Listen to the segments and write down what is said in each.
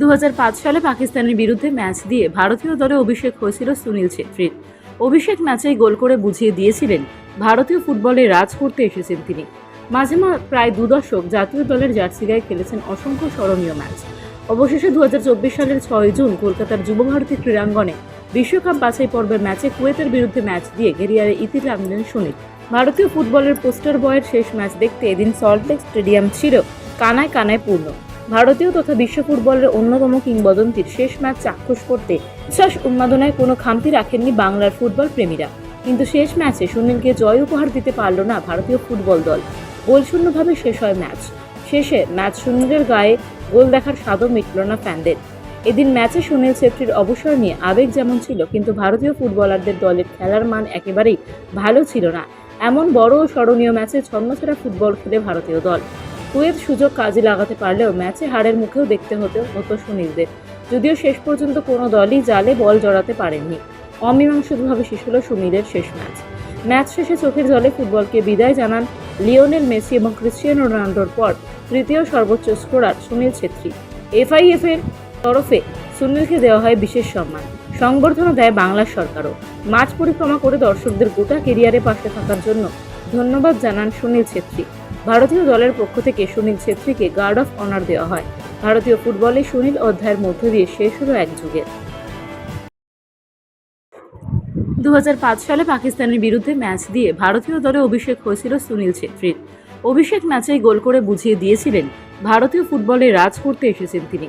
দু হাজার পাঁচ সালে পাকিস্তানের বিরুদ্ধে ম্যাচ দিয়ে ভারতীয় দলে অভিষেক হয়েছিল সুনীল ছেত্রীর। অভিষেক ম্যাচেই গোল করে বুঝিয়ে দিয়েছিলেন, ভারতীয় ফুটবলে রাজ করতে এসেছেন তিনি। মাঝে প্রায় দু দশক জাতীয় দলের জার্সি গায়ে খেলেছেন অসংখ্য স্মরণীয় ম্যাচ। অবশেষে দু হাজার চব্বিশ সালের ছয় জুন কলকাতার যুবভারতী ক্রীড়াঙ্গনে বিশ্বকাপ বাছাই পর্বের ম্যাচে কুয়েতের বিরুদ্ধে ম্যাচ দিয়ে গেরিয়ারে ইতি টানলেন সুনীল। ভারতীয় ফুটবলের পোস্টার বয়ের শেষ ম্যাচ দেখতে এদিন সল্টলেক স্টেডিয়াম ছিল কানায় কানায় পূর্ণ। ভারতীয় তথা বিশ্ব ফুটবলের অন্যতম কিংবদন্তির শেষ ম্যাচ চাক্ষুষ করতে উচ্ছ্বাস উন্মাদনায় কোনো খামতি রাখেননি বাংলার ফুটবল প্রেমীরা। কিন্তু শেষ ম্যাচে সুনীলকে জয় উপহার দিতে পারল না ভারতীয় ফুটবল দল। গোলশূন্যভাবে শেষ হয় ম্যাচ। শেষে ম্যাচ সুনীলের গায়ে গোল দেখার স্বাদও মিটল না ফ্যানদের। এদিন ম্যাচে সুনীল ছেত্রীর অবসর নিয়ে আবেগ যেমন ছিল, কিন্তু ভারতীয় ফুটবলারদের দলের খেলার মান একেবারেই ভালো ছিল না। এমন বড় স্মরণীয় ম্যাচে ছন্নছাড়া ফুটবল খেলে ভারতীয় দল। কুয়েত সুযোগ কাজে লাগাতে পারলেও ম্যাচে হারের মুখেও দেখতে হতো হতো সুনীলদের। যদিও শেষ পর্যন্ত কোনো দলই জালে বল জড়াতে পারেননি। অমীমাংসিতভাবে শেষ হলো সুনীলের শেষ ম্যাচ। ম্যাচ শেষে চোখের জলে ফুটবলকে বিদায় জানান লিওনেল মেসি এবং ক্রিশ্চিয়ানো রোনাল্ডোর পর তৃতীয় সর্বোচ্চ স্কোরার সুনীল ছেত্রী। এফআইএফ এর তরফে সুনীলকে দেওয়া হয় বিশেষ সম্মান। সংবর্ধনা দেয় বাংলার সরকারও। মাঠ পরিক্রমা করে দর্শকদের গোটা কেরিয়ারে পাশে থাকার জন্য ধন্যবাদ জানান সুনীল ছেত্রী। ভারতীয় দলের পক্ষ থেকে সুনীল ছেত্রীকে গার্ড অফ অনার দেওয়া হয়। ভারতীয় ফুটবলে সুনীল অধ্যায়ের মধ্য দিয়ে শেষ হলো এক যুগের দু সালে পাকিস্তানের বিরুদ্ধে ম্যাচ দিয়ে ভারতীয় দলে অভিষেক হয়েছিল সুনীল ছেত্রীর। অভিষেক ম্যাচেই গোল করে বুঝিয়ে দিয়েছিলেন, ভারতীয় ফুটবলে রাজ করতে এসেছেন তিনি।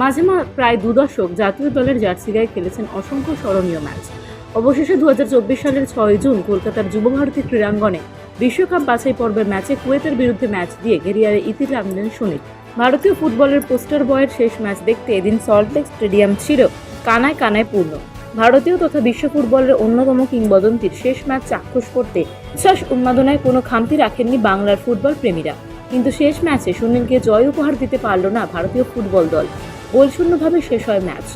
মাঝে প্রায় দু দশক জাতীয় দলের জার্সি গায়ে খেলেছেন অসংখ্য স্মরণীয় ম্যাচ। অবশেষে দু হাজার চব্বিশ সালের ছয় জুন কলকাতার যুবভারতী ক্রীড়াঙ্গনে বিশ্বকাপ বাছাই পর্বের ম্যাচে কুয়েতের বিরুদ্ধে ম্যাচ দিয়ে গেরিয়ারে ইতি টানলেন সুনীল। ভারতীয় ফুটবলের পোস্টার বয়ের শেষ ম্যাচ দেখতে এদিন সল্টলেক স্টেডিয়াম ছিল কানায় কানায় পূর্ণ। ভারতীয় তথা বিশ্ব ফুটবলের অন্যতম কিংবদন্তির শেষ ম্যাচ চাক্ষুষ করতে উচ্ছ্বাস, উন্মাদনায় কোনো খামতি রাখেননি বাংলার ফুটবল প্রেমীরা। কিন্তু শেষ ম্যাচে সুনীলকে জয় উপহার দিতে পারল না ভারতীয় ফুটবল দল। গোলশূন্যভাবে শেষ হয় ম্যাচ।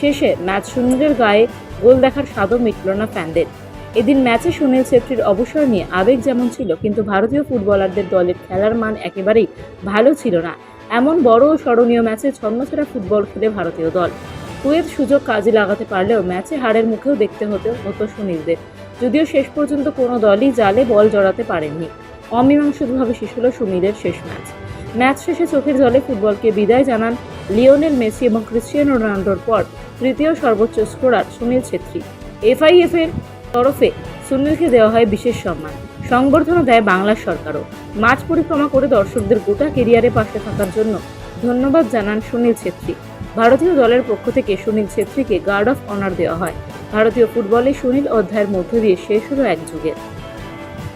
শেষে ম্যাচ সুনীলের গায়ে গোল দেখার স্বাদও মিটল না ফ্যানদের। এদিন ম্যাচে সুনীল ছেত্রীর অবসর নিয়ে আবেগ যেমন ছিল, কিন্তু ভারতীয় ফুটবলারদের দলের খেলার মান একেবারেই ভালো ছিল না। এমন বড় স্মরণীয় ম্যাচে ছন্নছাড়া ফুটবল খেলে ভারতীয় দল। কুয়েত সুযোগ কাজে লাগাতে পারলেও ম্যাচে হারের মুখেও দেখতে হতো হতো সুনীলদের। যদিও শেষ পর্যন্ত কোনো দলই জালে বল জড়াতে পারেননি। অমীমাংসিতভাবে শেষ হলো সুনীলের শেষ ম্যাচ। ম্যাচ শেষে চোখের জলে ফুটবলকে বিদায় জানান লিওনেল মেসি এবং ক্রিশ্চিয়ানো রোনাল্ডোর পর তৃতীয় সর্বোচ্চ স্কোরার সুনীল ছেত্রী। এফআইএফ এর তরফে সুনীলকে দেওয়া হয় বিশেষ সম্মান। সংবর্ধনা দেয় বাংলার সরকারও। মাঠ পরিক্রমা করে দর্শকদের গোটা কেরিয়ারে পাশে থাকার জন্য ধন্যবাদ জানান সুনীল ছেত্রী। ভারতীয় দলের পক্ষ থেকে সুনীল ছেত্রীকে গার্ড অফ অনার দেওয়া হয়। ভারতীয় ফুটবলে সুনীল অধ্যায়ের মধ্য দিয়ে শেষ হলো এক যুগের।